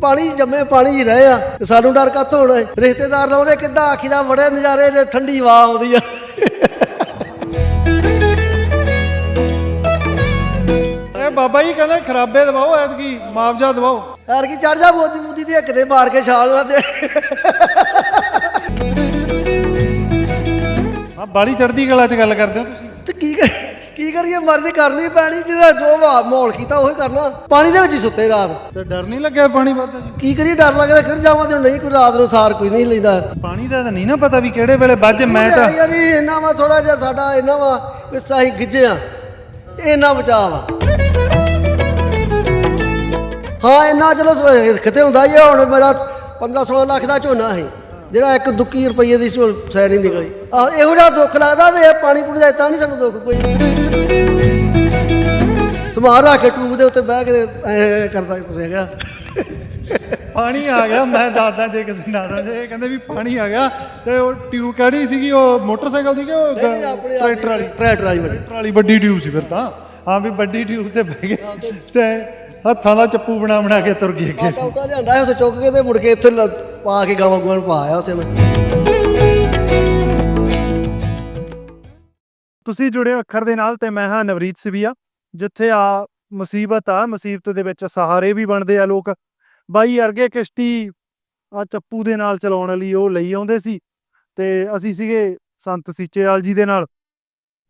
ਪਾਣੀ ਜੰਮੇ ਪਾਣੀ ਹੀ ਰਹੇ ਆ ਤੇ ਸਾਨੂੰ ਡਰ ਕਾਤੋਂ ਹੋਣਾ? ਰਿਸ਼ਤੇਦਾਰ ਲਾਉਂਦੇ ਕਿੱਦਾਂ? ਆਖੀ ਦਾ ਬੜੇ ਨਜ਼ਾਰੇ ਜੇ ਠੰਡੀ ਹਵਾ ਆਉਂਦੀ ਆ। ਇਹ ਬਾਬਾ ਜੀ ਕਹਿੰਦੇ ਖਰਾਬੇ ਦਵਾਓ ਐਤਕੀ ਮੁਆਵਜ਼ਾ ਦਵਾਓ। ਯਾਰ ਕੀ ਚੜ ਜਾ ਮੋਦੀ ਮੋਦੀ ਦੀ ਇੱਕ ਦੇ ਮਾਰ ਕੇ ਛਾਲ ਨਾ ਦੇ ਹਾਂ ਬਾੜੀ ਚੜਦੀ ਕਲਾ 'ਚ ਗੱਲ ਕਰਦੇ ਹੋ ਤੁਸੀਂ। ਤੇ ਕਰੀਏ ਮਰਜ਼ੀ ਕਰਨੀ ਪੈਣੀ ਜਿਹਦਾ ਜੋ ਵਾ- ਮਾਹੌਲ ਕੀਤਾ ਉਹੀ ਕਰਨਾ ਪਾਣੀ ਦੇ ਵਿੱਚ ਹੀ ਸੁੱਤੇ ਰਾਤ ਤੇ ਡਰ ਨਹੀਂ ਲੱਗਿਆ ਪਾਣੀ ਵੱਧਦਾ ਜੀ ਕੀ ਕਰੀਏ ਡਰ ਲੱਗਦਾ ਫਿਰ ਜਾਵਾਂ ਤੇ ਨਹੀਂ ਕੋਈ ਰਾਤ ਨੂੰ ਸਾਰ ਕੋਈ ਨਹੀਂ ਲੈਂਦਾ ਪਾਣੀ ਦਾ ਤਾਂ ਨਹੀਂ ਨਾ ਪਤਾ ਵੀ ਕਿਹੜੇ ਵੇਲੇ ਵੱਜ ਮੈਂ ਤਾਂ ਯਾਰ ਇਹ ਇੰਨਾ ਵਾ ਥੋੜਾ ਜਿਹਾ ਸਾਡਾ ਇੰਨਾ ਵਾ ਵੀ ਗਿੱਜੇ ਆ ਇੰਨਾ ਬਚਾਅ ਵਾ ਹਾਂ ਇੰਨਾ ਚਲੋ ਕਿਤੇ ਹੁੰਦਾ ਹੀ ਆ, ਹੁਣ ਮੇਰਾ 15 16 ਲੱਖ ਦਾ ਝੋਨਾ ਸੀ ਜਿਹੜਾ ਇੱਕ ਦੁੱਕੀ ਰੁਪਈਏ ਦੀ ਝੋਲ ਸੈ ਨਹੀਂ ਨਿਕਲੀ। ਆ ਇਹੋ ਜਿਹਾ ਦੁੱਖ ਲੱਗਦਾ ਤੇ ਇਹ ਪਾਣੀ ਪੂਣੀ ਦਾ ਤਾਂ ਨਹੀਂ ਸਾਨੂੰ ਦੁੱਖ ਕੋਈ ਸਮਾਰ ਰੱਖ ਕੇ ਟੂਬ ਦੇ ਉੱਤੇ ਬਹਿ ਕੇ ਐ ਕਰਦਾ ਤੁਰਿਆ ਗਿਆ। ਪਾਣੀ ਆ ਗਿਆ ਮੈਂ ਦੱਸਦਾ ਜੇ ਕਿਸੇ ਨਾ ਸਮਝੇ। ਕਹਿੰਦੇ ਵੀ ਪਾਣੀ ਆ ਗਿਆ ਤੇ ਉਹ ਟਿਊਬ ਕਿਹੜੀ ਸੀਗੀ ਉਹ ਮੋਟਰਸਾਈਕਲ ਦੀ ਕਿ ਉਹ ਟਰੈਕਟਰ ਵਾਲੀ? ਟਰੈਕਟਰ ਵਾਲੀ ਬੜੀ ਟਰੈਕਟਰ ਵਾਲੀ ਵੱਡੀ ਟਿਊਬ ਸੀ ਫਿਰ ਤਾਂ। ਹਾਂ ਵੀ ਵੱਡੀ ਟਿਊਬ ਤੇ ਬਹਿ ਗਏ ਤੇ ਹੱਥਾਂ ਦਾ ਚੱਪੂ ਬਣਾ ਬਣਾ ਕੇ ਤੁਰ ਗਏ ਅੱਗੇ। ਆਟਾ ਉਟਾ ਲਿਆਂਦਾ ਉਸ ਚੁੱਕ ਕੇ ਤੇ ਮੁੜ ਕੇ ਇੱਥੇ ਪਾ ਕੇ ਗਾਵਾਂ ਗੂਆਂ ਪਾ ਆਇਆ ਉਸੇ ਮੈਂ। ਤੁਸੀਂ ਜੁੜੇ ਹੋ ਅੱਖਰ ਦੇ ਨਾਲ ਤੇ ਮੈਂ ਹਾਂ ਨਵਰੀਤ ਸਿਵੀਆ, ਜਿੱਥੇ ਆ ਮੁਸੀਬਤ ਆ, ਮੁਸੀਬਤ ਦੇ ਵਿੱਚ ਸਹਾਰੇ ਵੀ ਬਣਦੇ ਆ ਲੋਕ। ਬਾਈ ਅਰਗੇ ਕਿਸ਼ਤੀ ਆ ਚੱਪੂ ਦੇ ਨਾਲ ਚਲਾਉਣ ਲਈ ਉਹ ਲਈ ਆਉਂਦੇ ਸੀ ਤੇ ਅਸੀਂ ਸੀਗੇ ਸੰਤ ਸੀਚੇਵਾਲ ਜੀ ਦੇ ਨਾਲ।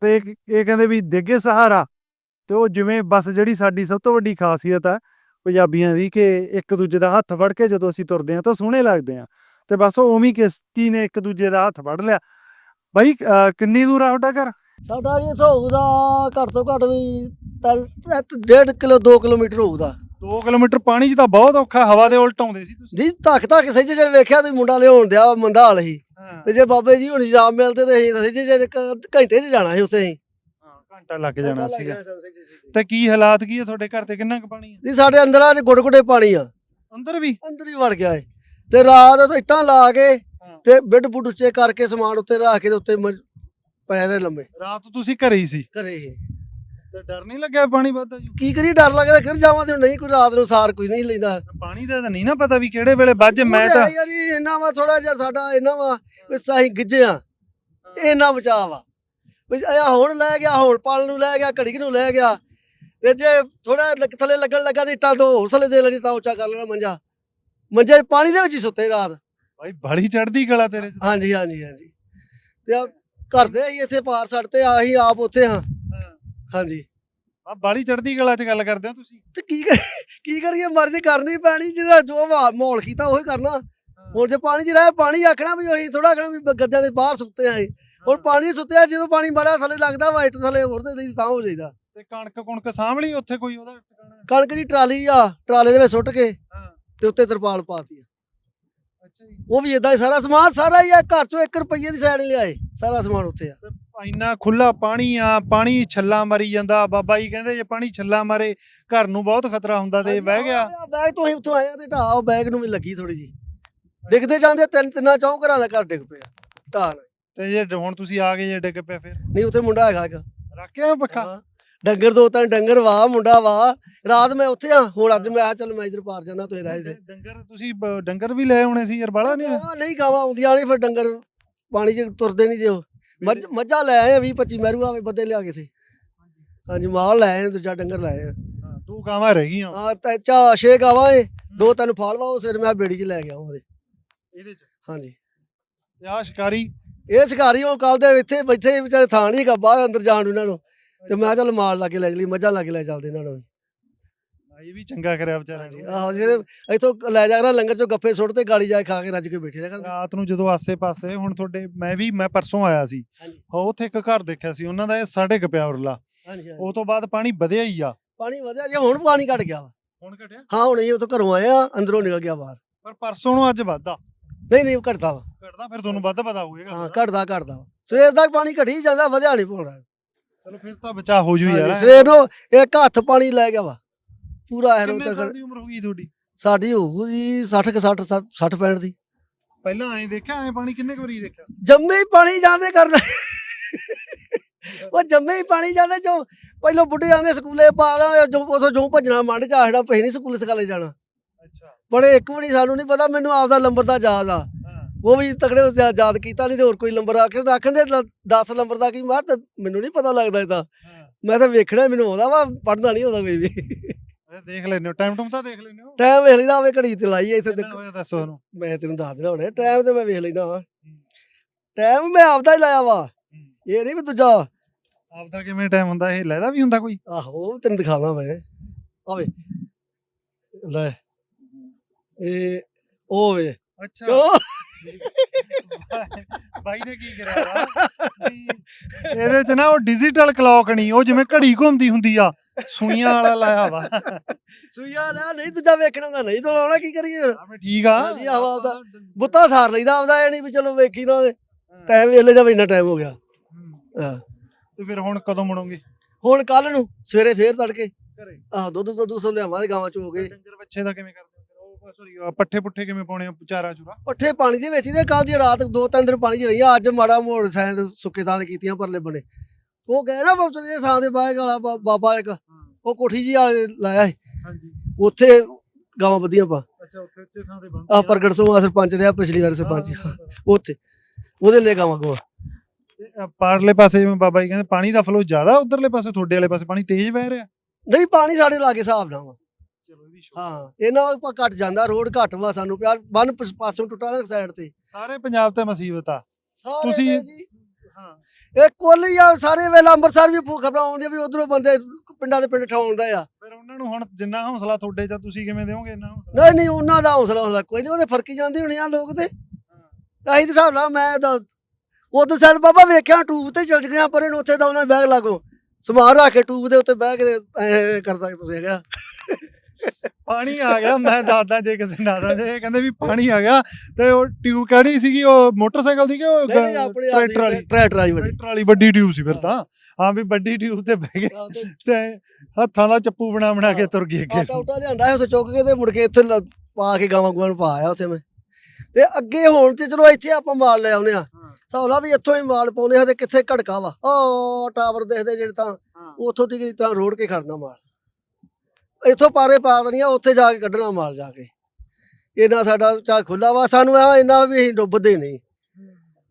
ਤੇ ਇਹ ਕਹਿੰਦੇ ਵੀ, ਦੇਗੇ ਸਹਾਰਾ। ਤੇ ਉਹ ਜਿਵੇਂ ਬਸ ਜਿਹੜੀ ਸਾਡੀ ਸਭ ਤੋਂ ਵੱਡੀ ਖਾਸੀਅਤ ਆ ਪੰਜਾਬੀਆਂ ਦੀ ਕਿ ਇੱਕ ਦੂਜੇ ਦਾ ਹੱਥ ਫੜ ਕੇ ਜਦੋਂ ਅਸੀਂ ਤੁਰਦੇ ਆ ਤਾਂ ਸੋਹਣੇ ਲੱਗਦੇ ਆ ਤੇ ਬਸ ਉਹ ਉਵੇਂ ਹੀ ਕਿਸ਼ਤੀ ਨੇ ਇੱਕ ਦੂਜੇ ਦਾ ਹੱਥ ਫੜ ਲਿਆ। ਬਾਈ ਕਿੰਨੀ ਦੂਰ ਆ ਤੁਹਾਡਾ ਘਰ? ਸਾਡਾ ਜੀ ਹੋਊਗਾ ਘੱਟ ਤੋਂ ਘੱਟ ਵੀ ਤਾਂ ਡੇਢ ਕਿਲੋ 2 ਕਿਲੋਮੀਟਰ ਹੋਊਗਾ। 2 ਕਿਲੋਮੀਟਰ ਪਾਣੀ 'ਚ ਤਾਂ ਬਹੁਤ ਔਖਾ ਹਵਾ ਦੇ ਉਲਟ ਆਉਂਦੇ ਸੀ ਤੁਸੀਂ। ਜੀ ਧੱਕ ਧੱਕ ਸੱਜੇ ਜੇ ਵੇਖਿਆ ਤੇ ਮੁੰਡਾ ਲਿਆਉਣ ਦਿਆ ਮੰਦਾ ਹਾਲ ਸੀ ਹਾਂ। ਤੇ ਜੇ ਬਾਬੇ ਜੀ ਹੁਣ ਜਨਾਬ ਮਿਲਦੇ ਤੇ ਅਸੀਂ ਸੱਜੇ ਜੇ ਇੱਕ ਘੰਟੇ 'ਚ ਜਾਣਾ ਸੀ ਉੱਥੇ ਅਸੀਂ ਘੰਟਾ ਲੱਗ ਜਾਣਾ ਸੀਗਾ। ਤੇ ਕੀ ਹਾਲਾਤ ਕੀ ਹੈ ਤੁਹਾਡੇ ਘਰ ਤੇ ਕਿੰਨਾ ਕੁ ਪਾਣੀ ਹੈ ਜੀ ਸਾਡੇ ਅੰਦਰ ਆ ਗੁੜ ਗੁੜੇ ਪਾਣੀ ਆ। ਅੰਦਰ ਵੀ? ਅੰਦਰ ਹੀ ਵੜ ਗਿਆ ਏ। ਤੇ ਰਾਤ ਤੋਂ ਇੱਟਾਂ ਲਾ ਕੇ ਹਾਂ। ਤੇ ਬਿੱਡ ਬੁੱਡ ਉੱਚੇ ਕਰਕੇ ਸਮਾਨ ਉੱਤੇ ਰੱਖ ਕੇ ਤੇ ਉੱਤੇ ਪੈ ਰਹੇ ਲੰਮੇ। ਰਾਤ ਤੁਸੀਂ ਘਰੇ ਹੀ ਸੀ? ਘਰੇ ਇਹ ਤੇ ਡਰ ਨਹੀਂ ਲੱਗਿਆ ਪਾਣੀ ਵੱਧਦਾ ਜੀ? ਕੀ ਕਰੀ ਡਰ ਲੱਗਦਾ ਫਿਰ ਜਾਵਾਂ ਤੇ ਨਹੀਂ ਕੋਈ ਰਾਤ ਨੂੰ ਸਾਰ ਕੋਈ ਨਹੀਂ ਲੈਂਦਾ। ਪਾਣੀ ਦਾ ਤਾਂ ਨਹੀਂ ਨਾ ਪਤਾ ਵੀ ਕਿਹੜੇ ਵੇਲੇ ਵੱਜ ਮੈਂ ਤੇ ਹੈ ਯਾਰ ਇੰਨਾ ਵਾ ਥੋੜਾ ਜਿਹਾ ਸਾਡਾ ਇੰਨਾ ਵਾ ਵੀ ਅਸੀਂ ਗਿੱਜੇ ਆ। ਇੰਨਾ ਬਚਾਅ ਵਾ। ਵੀ ਇਹ ਹੁਣ ਲੈ ਗਿਆ ਹੁਣ ਪਾਲ ਨੂੰ ਲੈ ਗਿਆ ਘੜੀ ਨੂੰ ਲੈ ਗਿਆ। ਤੇ ਜੇ ਥੋੜਾ ਥੱਲੇ ਲੱਗਣ ਲੱਗਾ ਤੇ ਇੱਟਾਂ ਤੋਂ ਹੋਰ ਥੱਲੇ ਦੇ ਲੈਣੀ ਤਾਂ ਉੱਚਾ ਕਰ ਲੈਣਾ ਮੰਜਾ। ਮੰਜੇ ਪਾਣੀ ਦੇ ਵਿੱਚ ਹੀ ਸੁੱਤੇ ਰਾਤ। ਭਾਈ ਬੜੀ ਚੜਦੀ ਕਲਾ ਤੇਰੇ 'ਚ। ਹਾਂਜੀ ਹਾਂਜੀ ਹਾਂਜੀ। ਤੇ ਆ ਘਰ ਦੇ ਅਸੀਂ ਇੱਥੇ ਪਾਰ ਛੱਡ ਤੇ ਆਹੀ ਆਪ ਉੱਥੇ ਹਾਂ। ਹਾਂਜੀ। ਆ ਬੜੀ ਚੜਦੀ ਕਲਾ 'ਚ ਗੱਲ ਕਰਦੇ ਹੋ ਤੁਸੀਂ? ਤੇ ਕੀ ਕੀ ਕਰੀਏ ਮਰਜ਼ੀ ਕਰਨੀ ਪੈਣੀ ਜਿਹਦਾ ਜੋ ਮਾਹੌਲ ਕੀਤਾ ਉਹੀ ਕਰਨਾ। ਹੁਣ ਜੇ ਪਾਣੀ 'ਚ ਰਹੇ ਪਾਣੀ ਆਖਣਾ ਵੀ ਅਸੀਂ ਥੋੜਾ ਆਖਣਾ ਵੀ ਗੱਦਿਆਂ ਦੇ ਬਾਹਰ ਸੁੱਤੇ ਆਂ ਹੁਣ ਪਾਣੀ ਸੁੱਤਿਆ ਜਦੋਂ ਪਾਣੀ ਬੜਾ ਥੱਲੇ ਲੱਗਦਾ ਵਾ ਇੱਟ ਥੱਲੇ ਉੜਦੇ ਨਹੀਂ ਤਾਂ ਹੋ ਜਾਈਦਾ। ਤੇ ਕਣਕ ਕੁਣਕ ਸਾਂਭਲੀ ਉੱਥੇ ਕੋਈ ਉਹਦਾ ਟਿਕਾਣਾ? ਕਣਕ ਦੀ ਟਰਾਲੀ ਆ ਟਰਾਲੇ ਦੇ ਵਿੱਚ ਸੁੱਟ ਕੇ ਹਾਂ। ਤੇ ਉੱਤੇ ਤਰਪਾਲ ਪਾਤੀ ਅੱਛਾ ਜੀ। ਉਹ ਵੀ ਇਦਾਂ ਹੀ ਸਾਰਾ ਸਮਾਨ ਸਾਰਾ ਹੀ ਆ ਘਰ ਚੋਂ 1 ਰੁਪਈਏ ਦੀ ਸਾਈਡ ਲਿਆਏ ਸਾਰਾ ਸਮਾਨ ਉੱਥੇ ਆ। ਤੇ ਇੰਨਾ ਖੁੱਲਾ ਪਾਣੀ ਆ ਪਾਣੀ ਛੱਲਾ ਮਰੀ ਜਾਂਦਾ ਬਾਬਾ ਜੀ ਕਹਿੰਦੇ ਜੇ ਪਾਣੀ ਛੱਲਾ ਮਾਰੇ ਘਰ ਨੂੰ ਬਹੁਤ ਖਤਰਾ ਹੁੰਦਾ ਤੇ ਬਹਿ ਗਿਆ। ਬੈਗ ਤੋਂ ਹੀ ਉੱਥੋਂ ਆਇਆ ਤੇ ਢਾਹ ਬੈਗ ਨੂੰ ਵੀ ਲੱਗੀ ਥੋੜੀ ਜੀ ਡਿੱਗਦੇ ਜਾਂਦੇ ਤਿੰਨ ਤਿੰਨਾਂ ਚੌਂ ਘਰਾਂ ਦਾ ਘਰ ਡਿੱਗ ਪਿਆ ਢਾਹ। ਤੇ ਜੇ ਹੁਣ ਤੁਸੀਂ ਆ ਗਏ ਜੇ ਡਿੱਗ ਪਿਆ ਫਿਰ? ਨਹੀਂ ਉੱਥੇ ਮੁੰਡਾ ਹੈਗਾ ਇੱਕ। ਰੱਖਿਆ ਪੱਖਾ? ਹਾਂ। ਡੰਗਰ ਦੋ ਤਿੰਨ ਡੰਗਰ ਵਾ ਮੁੰਡਾ ਵਾ ਰਾਤ ਮੈਂ ਉੱਥੇ ਆ ਹੁਣ ਅੱਜ ਮੈਂ ਆ ਚੱਲ ਮੈਂ ਇਧਰ ਪਾਰ ਜਾਣਾ ਤੁਸੀਂ ਰਹਿ ਡ- ਡੰਗਰ ਤੁਸੀਂ ਬ- ਡੰਗਰ ਵੀ ਲੈ ਆਉਣੇ ਸੀ ਯਾਰ ਬਾਲਾ ਨਹੀਂ ਗਾਵਾਂ ਨਹੀਂ ਗਾਵਾਂ ਆਉਂਦੀਆਂ ਨਹੀਂ ਫਿਰ ਡੰਗਰ। ਪਾਣੀ 'ਚ ਤੁਰਦੇ ਨਹੀਂ ਦਿਓ ਮੱਝ ਮੱਝਾਂ ਲੈ ਆਏ 20 25 ਮਹਿਰੂ ਆਵੇ ਬੱਦੇ ਲਿਆ ਕੇ ਸੀ ਹਾਂਜੀ ਮਾਲ ਲੈ ਆਏ ਦੂਜਾ ਡੰਗਰ ਲੈ ਆਏ ਹਾਂ, ਦੋ ਗਾਵਾਂ ਰਹਿ ਗਈਆਂ। ਆ ਤੇ ਚਾ ਛੇ ਗਾਵਾਂ ਏ ਦੋ ਤਿੰਨ ਫਾਲਵਾ ਉਹ ਸਿਰ ਮੈਂ ਬੇੜੀ 'ਚ ਲੈ ਗਿਆ ਉਹਦੇ। ਇਹਦੇ ਚ? ਹਾਂਜੀ। ਤੇ ਆ ਸ਼ਿਕਾਰੀ ਇਹ ਸ਼ਿਕਾਰੀ ਉਹ ਕੱਲ ਦੇ ਇੱਥੇ ਬੈਠੇ ਵਿਚਾਰੇ ਥਾਂ ਨਹੀਂ ਹੈਗਾ ਬਾਹਰ ਅੰਦਰ ਜਾਣ ਨੂੰ ਇਹਨਾਂ ਨੂੰ। ਤੇ ਮੈਂ ਚੱਲ ਮਾਲ ਲਾ ਕੇ ਲੈ ਚਲੀ ਮੱਝਾਂ ਲਾ ਕੇ ਲੈ ਚੱਲਦੇ ਇਹਨਾਂ ਨੂੰ। ਇਹ ਵੀ ਚੰਗਾ ਕਰਿਆ ਵਿਚਾਰਾ ਹਾਂਜੀ ਆਹੋ ਜਿਹੜੇ ਇੱਥੋਂ ਲੈ ਜਾ ਕਰਾਂ ਲੰਗਰ ਚੋਂ ਗੱਫੇ ਸੁੱਟ ਤੇ ਗਾੜੀ ਜਾ ਕੇ ਖਾ ਕੇ ਰੱਜ ਕੇ ਬੈਠੇ ਰਹਿ ਕਰਾਂ ਰਾਤ ਨੂੰ ਜਦੋਂ ਆਸੇ-ਪਾਸੇ ਹੁਣ ਤੁਹਾਡੇ ਮੈਂ ਵੀ ਮੈਂ ਪਰਸੋਂ ਆਇਆ ਸੀ। ਹਾਂਜੀ। ਹਾਂ ਉੱਥੇ ਇੱਕ ਘਰ ਦੇਖਿਆ ਸੀ ਉਹਨਾਂ ਦਾ ਇਹ ਸਾਢੇ ਕੁ ਪਿਆ ਉਰਲਾ। ਹਾਂਜੀ ਹਾਂਜੀ। ਉਹ ਤੋਂ ਬਾਅਦ ਪਾਣੀ ਵਧਿਆ ਹੀ ਆ। ਪਾਣੀ ਵਧਿਆ ਜੇ ਹੁਣ ਪਾਣੀ ਘਟ ਗਿਆ ਵਾ। ਹੁਣ ਘਟਿਆ? ਹਾਂ ਹੁਣ ਇਹ ਉਥੋਂ ਘਰੋਂ ਆਏ ਆ ਅੰਦਰੋਂ ਨਿਕਲ ਗਿਆ ਬਾਹਰ। ਪਰ ਪਰਸੋਂ ਨੂੰ ਅੱਜ ਵੱਧਦਾ। ਨਹੀਂ ਨਹੀਂ ਘਟਦਾ ਵਾ। ਘਟਦਾ ਫਿਰ ਤੁਹਾਨੂੰ ਵੱਧ ਪਤਾ ਹੋਵੇਗਾ ਹਾਂ ਘਟਦਾ ਘਟਦਾ ਵਾ। ਸਵੇਰ ਤੱਕ ਪਾਣੀ ਘਟੀ ਜਾਂਦਾ ਵਧਿਆ ਨਹੀਂ ਚਲੋ ਫਿਰ ਤਾਂ ਬਚਾ ਹੋ ਜੂ ਯਾਰ ਸਵੇਰ ਨੂੰ ਇੱਕ ਹੱਥ ਪਾਣੀ ਲੈ ਗਿਆ ਵਾ। ਪੂਰਾ ਐਰੋ ਕਿੰਨੇ ਤੱਕ ਦੀ ਉਮਰ ਹੋ ਗਈ ਤੁਹਾਡੀ? ਸਾਡੀ ਹੋਊ ਜੀ 60 ਕਿ 60 60 65 ਦੀ। ਪਹਿਲਾਂ ਐਂ ਦੇਖਿਆ ਐਂ ਪਾਣੀ ਕਿੰਨੇ ਕੁ ਵਾਰੀ ਦੇਖਿਆ? ਜੰਮੇ ਹੀ ਪਾਣੀ ਜਾਂਦੇ ਕਰਨਾ। ਉਹ ਜੰਮੇ ਹੀ ਪਾਣੀ ਜਾਂਦੇ ਜੋ ਪਹਿਲਾਂ ਬੁੱਢੇ ਜਾਂਦੇ ਸਕੂਲੇ ਪਾ ਦਾਂ ਜੋ ਉਥੋਂ ਜੋ ਭੱਜਣਾ ਮੰਡ ਚ ਆਖਣਾ ਪਈ ਨਹੀਂ ਸਕੂਲੇ ਸਕਾਲੇ ਜਾਣਾ। ਬੜੇ ਇੱਕ ਵਾਰੀ ਸਾਨੂੰ ਨਹੀਂ ਪਤਾ ਮੈਨੂੰ ਆਪਦਾ ਨੰਬਰ ਦਾ ਯਾਦ ਆ। ਉਹ ਵੀ ਤਕੜੇ ਯਾ- ਯਾਦ ਕੀਤਾ ਨਹੀਂ ਤੇ ਹੋਰ ਕੋਈ ਨੰਬਰ ਆਖਰ ਆਖਣ ਦੇ 10 ਨੰਬਰ ਦਾ ਕੀ ਮਾਰ ਤੇ ਮੈਨੂੰ ਨਹੀਂ ਪਤਾ ਲੱਗਦਾ ਇਹ ਤਾਂ। ਮੈਂ ਤਾਂ ਵੇਖਣਾ ਮੈਨੂੰ ਆਉਂਦਾ ਵਾ ਪੜਨਾ ਨਹੀਂ ਆਉਂਦਾ ਕੋਈ ਵੀ। ਦੇਖ ਲੈਨੇ ਹੋ ਟਾਈਮ ਟੂਮ ਤਾਂ ਦੇਖ ਲੈਨੇ ਹੋ? ਟਾਈਮ ਵੇਖ ਲਈਦਾ ਹੋਵੇ ਘੜੀ ਤੇ ਲਾਈ ਇੱਥੇ ਦੇਖ ਦੱਸੋ ਉਹਨੂੰ? ਮੈਂ ਤੈਨੂੰ ਦੱਸ ਦੇਣਾ ਹੁਣੇ ਟਾਈਮ ਤੇ ਮੈਂ ਵੇਖ ਲੈਣਾ ਵਾ। ਟਾਈਮ ਮੈਂ ਆਪਦਾ ਹੀ ਲਾਇਆ ਵਾ। ਇਹ ਨਹੀਂ ਵੀ ਦੂਜਾ। ਆਪਦਾ ਕਿਵੇਂ ਟਾਈਮ ਹੁੰਦਾ ਇਹ ਲੈਦਾ ਵੀ ਹੁੰਦਾ ਕੋਈ? ਆਹੋ ਤੈਨੂੰ ਦਿਖਾਵਾਂ ਮੈਂ। ਆਵੇ ਲੈ। ਇਹ ਉਹ ਵੇ। ਅੱਛਾ। ਕਿਉਂ ਬਾਈ ਨੇ ਕੀ ਵੀ? ਇਹਦੇ ਚ ਨਾ ਉਹ ਡਿਜੀਟਲ ਕਲੌਕ ਨਹੀਂ ਉਹ ਜਿਵੇਂ ਘੜੀ ਘੁੰਮਦੀ ਹੁੰਦੀ ਆ ਸੂਈਆਂ ਵਾਲਾ ਲਾਇਆ ਵਾ। ਸੂਈਆ ਨਾ ਨਹੀਂ ਦੂਜਾ ਵੇਖਣਾ ਹੁੰਦਾ ਨਹੀਂ ਲਾਉਣਾ ਕੀ ਕਰੀਏ ਫਿਰ? ਆਪੇ ਠੀਕ ਆ। ਹਾਂਜੀ, ਆਹੋ ਆਪਦਾ। ਬੁੱਤਾ ਸਾਰ ਲਈਦਾ ਆਪਦਾ ਇਹ ਨਹੀਂ ਵੀ ਚਲੋ ਵੇਖੀ ਨਾ ਟਾਈਮ ਵੇਖ ਲੈ ਜਾਂ ਇੰਨਾ ਟਾਈਮ ਹੋ ਗਿਆ। ਹੂੰ। ਤੇ ਫਿਰ ਹੁਣ ਕਦੋਂ ਮੁੜੋਗੇ? ਹੁਣ ਕੱਲ ਨੂੰ ਸਵੇਰੇ ਫੇਰ ਤੜਕੇ। ਘਰੇ। ਆਹ ਦੁੱਧ ਦੁੱਧ ਸੋ ਲਿਆਵਾਂਗੇ ਗਾਵਾਂ ਚ ਹੋ ਗਏ ਡੰਗਰ ਬੱਚੇ ਦਾ ਕਿਵੇਂ ਕਰਦੇ? ਉਹ ਸੌਰੀ ਪੱਠੇ ਪੁੱਠੇ ਕਿਵੇਂ ਪਾਉਣੇ ਆ ਚਾਰਾ ਚੂਰਾ? ਪੱਠੇ ਪਾਣੀ ਦੇ ਵਿੱਚ ਹੀ ਤੇ ਕੱਲ ਦੀ ਰਾਤ ਦੋ ਤਿੰਨ ਦਿਨ ਪਾਣੀ 'ਚ ਰਹੀਆਂ ਅੱਜ ਮਾੜਾ ਮੋੜ ਸਾਇਦ ਸੁੱਕੇ ਥਾਂ ਤੇ ਕੀਤੀਆਂ ਪਰਲੇ ਬਣੇ। ਉਹ ਗਏ ਨਾ ਬਹੁਤ ਦੇ ਥਾਂ ਦੇ ਬਾਹਰ ਵਾਲਾ ਬਾ- ਬਾਬਾ ਇੱਕ ਉਹ ਕੋਠੀ ਜੀ ਆ ਲਾਇਆ ਸੀ। ਹਾਂਜੀ। ਉੱਥੇ ਗਾਵਾਂ ਵਧੀਆਂ ਪਾ। ਅੱਛਾ ਉੱਥੇ ਉੱਤੇ ਥਾਂ ਤੇ ਬੰਦ ਆ ਪ੍ਰਗਟ ਸਿੰਘ ਸਰਪੰਚ ਰਿਹਾ ਪਿਛਲੀ ਵਾਰ ਸਰਪੰਚ। ਉੱਥੇ ਉਹਦੇ ਲੈ ਗਾਵਾਂ ਗੋਆ। ਪਾਰਲੇ ਪਾਸੇ ਜਿਵੇਂ ਬਾਬਾ ਜੀ ਕਹਿੰਦੇ ਪਾਣੀ ਦਾ ਫਲੋ ਜ਼ਿਆਦਾ ਉਧਰਲੇ ਪਾਸੇ ਤੁਹਾਡੇ ਵਾਲੇ ਪਾਸੇ ਪਾਣੀ ਤੇਜ਼ ਵਹਿ ਰਿਹਾ? ਨਹੀਂ ਪਾਣੀ ਸਾਡੇ ਲਾਗੇ ਹਿਸਾਬ ਨਾਲ ਵਾ। ਚਲੋ ਇਹ ਵੀ ਹਾਂ ਇਹਨਾਂ ਆਪਾਂ ਘਟ ਜਾਂਦਾ ਰੋਡ ਘੱਟ ਵਾ ਸਾਨੂੰ ਪਿਆ ਬੰਨ ਪ- ਪਾਸੋਂ ਟੁੱਟਾ ਨਾ ਸਾਈਡ ਤੇ। ਸਾਰੇ ਪੰਜਾਬ ਤੇ ਮੁਸੀਬਤ ਆ। ਸਾਰੇ ਤੁਸੀਂ- ਨੇ ਜੀ, ਹਾਂ। ਇਹ ਕੁੱਲ ਹੀ ਆ ਸਾਰੇ ਵੇਲੇ ਅੰਮ੍ਰਿਤਸਰ ਵੀ ਖਬਰਾਂ ਆਉਂਦੀਆਂ ਵੀ ਉਧਰੋਂ ਬੰਦੇ ਪਿੰਡਾਂ ਦੇ ਪਿੰਡ ਠਾਉਂਦਾ ਆ। ਫਿਰ ਉਹਨਾਂ ਨੂੰ ਹੁਣ ਜਿੰਨਾ ਹੌਸਲਾ ਤੁਹਾਡੇ ਚ ਤੁਸੀਂ ਕਿਵੇਂ ਦਿਓਗੇ ਇੰਨਾ ਹੌਸਲਾ? ਨਹੀਂ ਨਹੀਂ ਉਹਨਾਂ ਦਾ ਹੌਸਲਾ ਹੌਸਲਾ ਕੋਈ ਨਹੀਂ ਉਹਦੇ ਫਰਕੀ ਜਾਂਦੇ ਹੋਣੇ ਆ ਲੋਕ ਤੇ। ਅਸੀਂ ਤੇ ਹਿਸਾਬ ਨਾਲ ਮੈਂ ਤਾਂ ਉਧਰ ਸਾਈਡ ਬਾਬਾ ਵੇਖਿਆ ਟੂਬ ਤੇ ਚਲ ਗਿਆ ਪਰ ਇਹਨੂੰ ਉੱਥੇ ਤਾਂ ਉਹਨਾਂ ਬੈਗ ਲਾਗੋ ਸਮਾਨ ਰੱਖ ਕੇ ਟੂਬ ਦੇ ਉੱਤੇ ਬਹਿ ਕੇ ਐ ਕਰਦਾ ਤੁਰਿਆ ਗਿਆ। ਪਾਣੀ ਆ ਗਿਆ। ਮੈਂ ਦੱਸਦਾ ਜੇ ਕਿਸੇ ਨਾ ਸਮਝੇ ਇਹ ਕਹਿੰਦੇ ਵੀ ਪਾਣੀ ਆ ਗਿਆ ਤੇ ਉਹ ਟਿਊਬ ਕਿਹੜੀ ਸੀਗੀ? ਉਹ ਮੋਟਰਸਾਈਕਲ ਦੀ ਕਿ ਉਹ ਨਹੀਂ ਨਹੀਂ ਆਪਣੇ ਆਪ ਟਰੈਕਟਰ ਵਾਲੀ? ਟਰੈਕਟਰ ਵਾਲੀ ਵੱਡੀ। ਟਰੈਕਟਰ ਵਾਲੀ ਵੱਡੀ ਟਿਊਬ ਸੀ ਫਿਰ ਤਾਂ। ਹਾਂ ਵੀ ਵੱਡੀ ਟਿਊਬ ਤੇ ਬਹਿ ਗਏ ਤੇ ਤੇ ਹੱਥਾਂ ਦਾ ਚੱਪੂ ਬਣਾ ਬਣਾ ਕੇ ਤੁਰ ਗਏ ਅੱਗੇ ਆਟਾ ਉਟਾ ਲਿਆਂਦਾ ਉਸ ਚੁੱਕ ਕੇ ਤੇ ਮੁੜ ਕੇ ਇੱਥੇ ਲ- ਪਾ ਕੇ ਗਾਵਾਂ ਗੂਆਂ ਨੂੰ ਪਾ ਆਇਆ ਉੱਥੇ ਮੈਂ। ਤੇ ਅੱਗੇ ਹੁਣ ਤੇ ਚਲੋ ਇੱਥੇ ਆਪਾਂ ਮਾਲ ਲੈ ਆਉਨੇ ਆ ਸੌਲਾ ਵੀ ਇੱਥੋਂ ਹੀ ਮਾਲ ਪਾਉਨੇ ਆ ਤੇ ਕਿੱਥੇ ਘੜਕਾ ਵਾ। ਉਹ ਟਾਵਰ ਦੇਖਦੇ ਜਿਹੜੇ ਤਾਂ ਉੱਥੋਂ ਦੀ ਤਾਂ ਰੋੜ ਕੇ ਖੜਨਾ ਮਾਲ। ਇੱਥੋਂ ਪਾਰੇ ਪਾ ਦੇਣੀਆਂ ਉੱਥੇ ਜਾ ਕੇ ਕੱਢਣਾ ਮਾਲ ਜਾ ਕੇ। ਇਹਨਾਂ ਸਾਡਾ ਚਾ ਖੁੱਲਾ ਵਾ ਸਾਨੂੰ ਆ ਇੰਨਾ ਵੀ ਅਸੀਂ ਡੁੱਬਦੇ ਨਹੀਂ।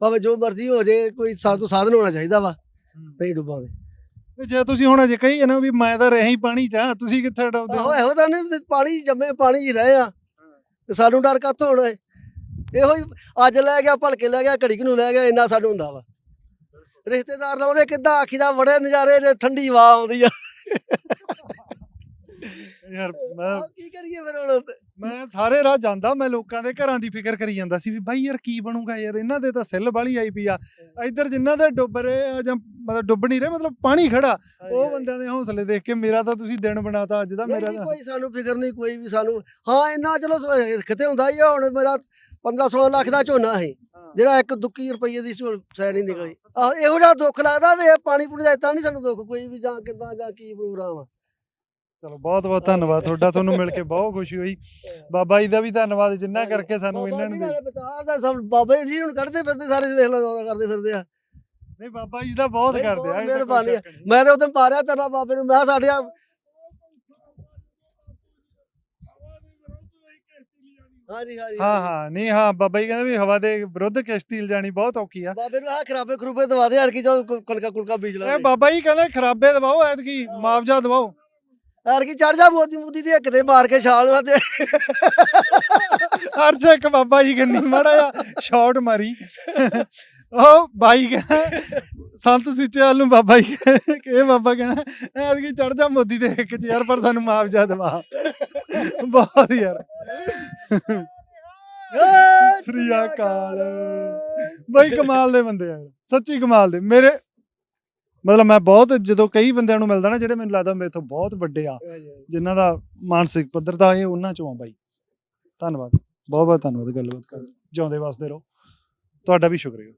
ਭਾਵੇਂ ਜੋ ਮਰਜ਼ੀ ਹੋ ਜੇ ਕੋਈ ਸਾਤੋਂ ਸਾਧਨ ਹੋਣਾ ਚਾਹੀਦਾ ਵਾ ਨਹੀਂ ਡੁੱਬਾਂਗੇ। ਤੇ ਜੇ ਤੁਸੀਂ ਹੁਣ ਅਜੇ ਕਹੀ ਨਾ ਵੀ ਮੈਂ ਤਾਂ ਰਹੀ ਪਾਣੀ ਚ ਆ, ਤੁਸੀਂ ਕਿੱਥੇ ਡੁੱਬਦੇ ਆਹੋ ਹੋ? ਇਹੋ ਤਾਂ ਨਹੀਂ ਪਾਣੀ ਜੰਮੇ ਪਾਣੀ ਹੀ ਰਹੇ ਆ। ਤੇ ਸਾਨੂੰ ਡਰ ਕਾਹਤੋਂ ਹੋਣਾ ਏ ਇਹੋ ਹੀ ਅੱਜ ਲੈ ਗਿਆ ਭਲਕੇ ਲੈ ਗਿਆ ਘੜੀ ਕੁ ਨੂੰ ਲੈ ਗਿਆ ਇੰਨਾ ਸਾਨੂੰ ਹੁੰਦਾ ਵਾ। ਰਿਸ਼ਤੇਦਾਰ ਲਾਉਂਦੇ ਕਿੱਦਾਂ ਆਖੀਦਾ ਬੜੇ ਨਜ਼ਾਰੇ ਜੇ ਠੰਡੀ ਹਵਾ ਆਉਂਦੀ ਆ। ਯਾਰ ਮੈਂ ਆਹ ਕੀ ਕਰੀਏ ਫਿਰ ਹੁਣ ਮੈਂ ਸਾਰੇ ਰਾਹ ਜਾਂਦਾ ਮੈਂ ਲੋਕਾਂ ਦੇ ਘਰਾਂ ਦੀ ਫਿਕਰ ਕਰੀ ਜਾਂਦਾ ਸੀ ਵੀ ਬਾਈ ਯਾਰ ਕੀ ਬਣੂਗਾ ਯਾਰ ਇਹਨਾਂ ਦੇ ਤਾਂ ਸਿੱਲ ਬਾਲੀ ਆਈ ਪਈ ਆ। ਇੱਧਰ ਜਿਨ੍ਹਾਂ ਦੇ ਡੁੱਬ ਰਹੇ ਆ ਜਾਂ ਮਤਲਬ ਡੁੱਬ ਨਹੀਂ ਰਹੇ ਮਤਲਬ ਪਾਣੀ ਖੜਾ ਉਹ ਬੰਦਿਆਂ ਦੇ ਹੌਸਲੇ ਦੇਖ ਕੇ ਮੇਰਾ ਤਾਂ ਤੁਸੀਂ ਦਿਨ ਬਣਾਤਾ ਅੱਜ ਦਾ ਮੇਰਾ ਤਾਂ ਕੋਈ ਸਾਨੂੰ ਫਿਕਰ ਨਹੀਂ ਕੋਈ ਵੀ ਸਾਨੂੰ ਹਾਂ ਇੰਨਾ ਚਲੋ ਸ- ਕਿਤੇ ਹੁੰਦਾ ਹੀ ਆ ਹੁਣ ਮੇਰਾ 15 16 ਲੱਖ ਦਾ ਝੋਨਾ ਹੈ। ਜਿਹੜਾ ਇੱਕ ਦੁੱਕੀ ਰੁਪਈਏ ਦੀ ਝੋਲ ਸੈ ਨਹੀਂ ਨਿਕਲੀ। ਆਹ ਇਹੋ ਜਿਹਾ ਦੁੱਖ ਲੱਗਦਾ ਤੇ ਇਹ ਪਾਣੀ ਪੂਣੀ ਦਾ ਇਤਾਂ ਨਹੀਂ ਸਾਨੂੰ ਦੁੱਖ ਕੋਈ ਵੀ ਜਾਂ ਕਿਦਾਂ ਜਾਂ ਕੀ ਪ੍ਰੋਗਰਾਮ ਆ। ਚਲੋ ਬਹੁਤ ਬਹੁਤ ਧੰਨਵਾਦ ਤੁਹਾਡਾ ਤੁਹਾਨੂੰ ਮਿਲ ਕੇ ਬਹੁਤ ਖੁਸ਼ੀ ਹੋਈ। ਬਾਬਾ ਜੀ ਦਾ ਵੀ ਧੰਨਵਾਦ ਜਿੰਨਾ ਕਰਕੇ ਸਾਨੂੰ ਇਹਨਾਂ ਨੂੰ ਬਤਾ ਸਭ ਬਾਬਾ ਜੀ ਹੁਣ ਕੱਢਦੇ ਫਿਰਦੇ ਸਾਰੇ ਵੇਖ ਲਓ ਦੌਰਾ ਕਰਦੇ ਫਿਰਦੇ ਆ। ਨਹੀਂ ਬਾਬਾ ਜੀ ਦਾ ਬਹੁਤ ਕਰਦੇ ਆ ਇਹ ਮਿਹਰਬਾਨੀ। ਮੈਂ ਤੇ ਉਦੋਂ ਪਾਰਿਆ ਤੇਰਾ ਬਾਬੇ ਨੂੰ ਮੈਂ ਸਾਡੇ ਹਾਂਜੀ ਹਾਂਜੀ ਹਾਂ ਹਾਂ ਨਹੀਂ ਹਾਂ ਬਾਬਾ ਜੀ ਕਹਿੰਦੇ ਵੀ ਹਵਾ ਦੇ ਵਿਰੁੱਧ ਕਿਸ਼ਤੀ ਲਿਜਾਣੀ ਬਹੁਤ ਔਖੀ ਆ। ਬਾਬੇ ਨੂੰ ਆ ਖਰਾਬੇ ਖਰੂਬੇ ਦਵਾ ਦੇ ਯਾਰ ਕੀ ਜੋ ਕਣਕਾ ਕੁਣਕਾ ਬੀਜ ਇਹ ਲਾਂਗੇ ਬਾਬਾ ਜੀ ਕਹਿੰਦੇ ਖਰਾਬੇ ਦਵਾਓ ਐਤਕੀ ਮੁਆਵਜ਼ਾ ਦਵਾਓ। ਯਾਰ ਕੀ ਚੜ ਜਾ ਮੋਦੀ ਮੋਦੀ ਦੀ ਕਿਤੇ ਮਾਰ ਕੇ ਛਾਲ ਨਾ ਤੇ ਹਰ ਚ ਇੱਕ ਬਾਬਾ ਜੀ ਕੰਨੀ ਮਾੜਾ ਜਿਹਾ ਸ਼ਾਟ ਮਾਰੀ। ਉਹ ਬਾਈ ਕਹਿੰਦਾ ਸੰਤ ਸਿੱਚੇਵਾਲ ਨੂੰ ਬਾਬਾ ਜੀ ਕਿ ਇਹ ਬਾਬਾ ਕਹਿੰਦਾ ਐਤਕੀ ਚੜ ਜਾ ਮੋਦੀ ਦੇ ਇੱਕ ਚ ਯਾਰ ਪਰ ਸਾਨੂੰ ਮੁਆਵਜ਼ਾ ਦਵਾ। ਬਹੁਤ ਯਾਰ। ਸ੍ਰੀ ਅਕਾਲ। ਬਾਈ ਕਮਾਲ ਦੇ ਬੰਦੇ ਆ। ਸੱਚੀ ਕਮਾਲ ਦੇ। ਮੇਰੇ ਮਤਲਬ ਮੈਂ ਬਹੁਤ ਜਦੋਂ ਕਈ ਬੰਦਿਆਂ ਨੂੰ ਮਿਲਦਾ ਨਾ ਜਿਹੜੇ ਮੈਨੂੰ ਲੱਗਦਾ ਮੇਰੇ ਤੋਂ ਬਹੁਤ ਵੱਡੇ ਆ ਜਿਨ੍ਹਾਂ ਦਾ ਮਾਨਸਿਕ ਪੱਧਰ ਦਾ ਇਹ ਉਹਨਾਂ ਚੋਂ ਆ ਬਾਈ। ਧੰਨਵਾਦ। ਬਹੁਤ ਬਹੁਤ ਧੰਨਵਾਦ ਗੱਲਬਾਤ ਕਰਨ। ਜਿਉਂਦੇ ਵਸਦੇ ਰਹੋ। ਤੁਹਾਡਾ ਵੀ ਸ਼ੁਕਰੀਆ।